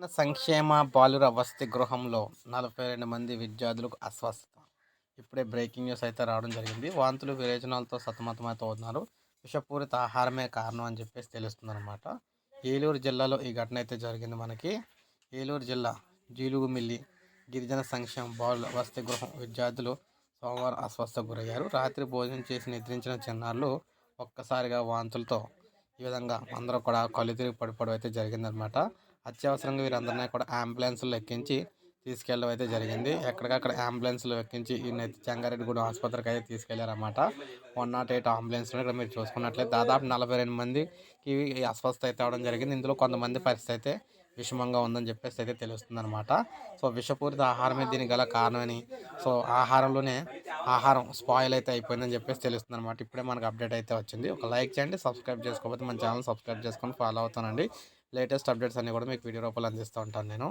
సంక్షేమ బాలుర వసతి గృహంలో నలభై రెండు మంది విద్యార్థులకు అస్వస్థత ఇప్పుడే బ్రేకింగ్ న్యూస్ అయితే రావడం జరిగింది. వాంతులు విరేచనాలతో సతమతమవుతూ ఉన్నారు. విషపూరిత ఆహారమే కారణం అని చెప్పేసి తెలుస్తుంది అనమాట ఏలూరు జిల్లాలో ఈ ఘటన అయితే జరిగింది మనకి. ఏలూరు జిల్లా జీలుగుమిల్లి గిరిజన సంక్షేమ బాలుల వసతి గృహం విద్యార్థులు సోమవారం అస్వస్థకు గురయ్యారు. రాత్రి భోజనం చేసి నిద్రించిన చిన్నారులు ఒక్కసారిగా వాంతులతో ఈ విధంగా అందరూ కూడా కళ్ళు తిరిగి పడిపోవడం అయితే జరిగిందనమాట అత్యవసరంగా వీరందరినీ కూడా అంబులెన్స్లో ఎక్కించి తీసుకెళ్ళడం అయితే జరిగింది. ఎక్కడికక్కడ అంబులెన్స్లో ఎక్కించి ఈ చెంగారెడ్డిగూడెం ఆసుపత్రికి అయితే తీసుకెళ్ళారన్నమాట. వన్ నాట్ ఎయిట్ అంబులెన్స్లో ఇక్కడ మీరు చూసుకున్నట్లయితే దాదాపు నలభై రెండు మందికి అస్వస్థ అయితే అవడం జరిగింది. ఇందులో కొంతమంది పరిస్థితి అయితే విషమంగా ఉందని చెప్పేసి అయితే తెలుస్తుంది అనమాట సో విషపూరిత ఆహారమే దీనికి గల కారణమని సో ఆహారంలోనే ఆహారం స్పాయిల్ అయితే అయిపోయిందని చెప్పేసి తెలుస్తుంది అనమాట ఇప్పుడే మనకు అప్డేట్ అయితే వచ్చింది. ఒక లైక్ చేయండి సబ్స్క్రైబ్ చేసుకోకపోతే మన ఛానల్ సబ్స్క్రైబ్ చేసుకొని ఫాలో అవుతానండి. లేటెస్ట్ అప్డేట్స్ అన్నీ కూడా మీకు వీడియో రూపంలో అందిస్తూ ఉంటాను నేను.